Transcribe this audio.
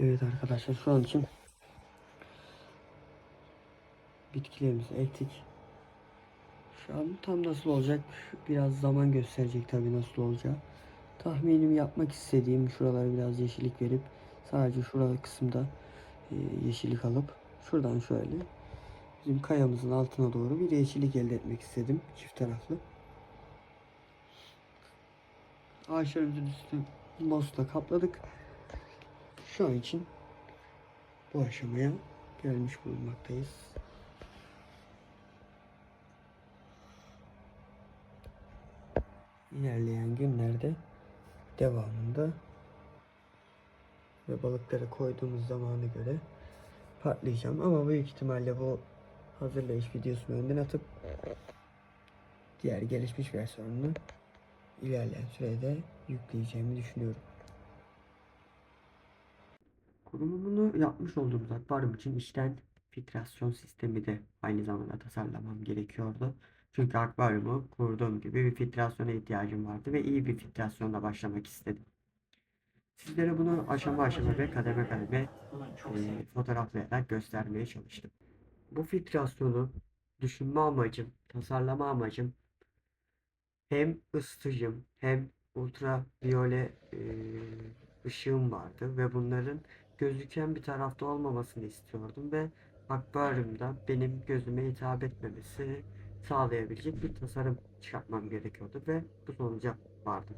Evet arkadaşlar şu an için bitkilerimizi ektik. Şu an tam nasıl olacak biraz zaman gösterecek tabii nasıl olacağı. Tahminim yapmak istediğim şuralara biraz yeşillik verip sadece şurada kısımda e, yeşillik alıp şuradan şöyle bizim kayamızın altına doğru bir yeşillik elde etmek istedim çift taraflı. Ağaçlarımızın üstünü mosla kapladık. Şu an için bu aşamaya gelmiş bulunmaktayız. İlerleyen günlerde devamında ve balıkları koyduğumuz zamana göre patlayacağım ama büyük ihtimalle bu hazırlayış videosunu önden atıp diğer gelişmiş versiyonunu ilerleyen sürede yükleyeceğimi düşünüyorum. Kurulumunu yapmış olduğumuz akvaryum için içten filtrasyon sistemi de aynı zamanda tasarlamam gerekiyordu. Çünkü akvaryumu kurduğum gibi bir filtrasyona ihtiyacım vardı ve iyi bir filtrasyonla başlamak istedim. Sizlere bunu aşama aşama ve kademe kademe e, fotoğraflayarak göstermeye çalıştım. Bu filtrasyonu düşünme amacım, tasarlama amacım hem ısıtıcım hem ultraviyole e, ışığım vardı ve bunların gözüken bir tarafta olmamasını istiyordum ve akvaryumda benim gözüme hitap etmemesi sağlayabilecek bir tasarım çıkartmam gerekiyordu ve bu sonuca vardım.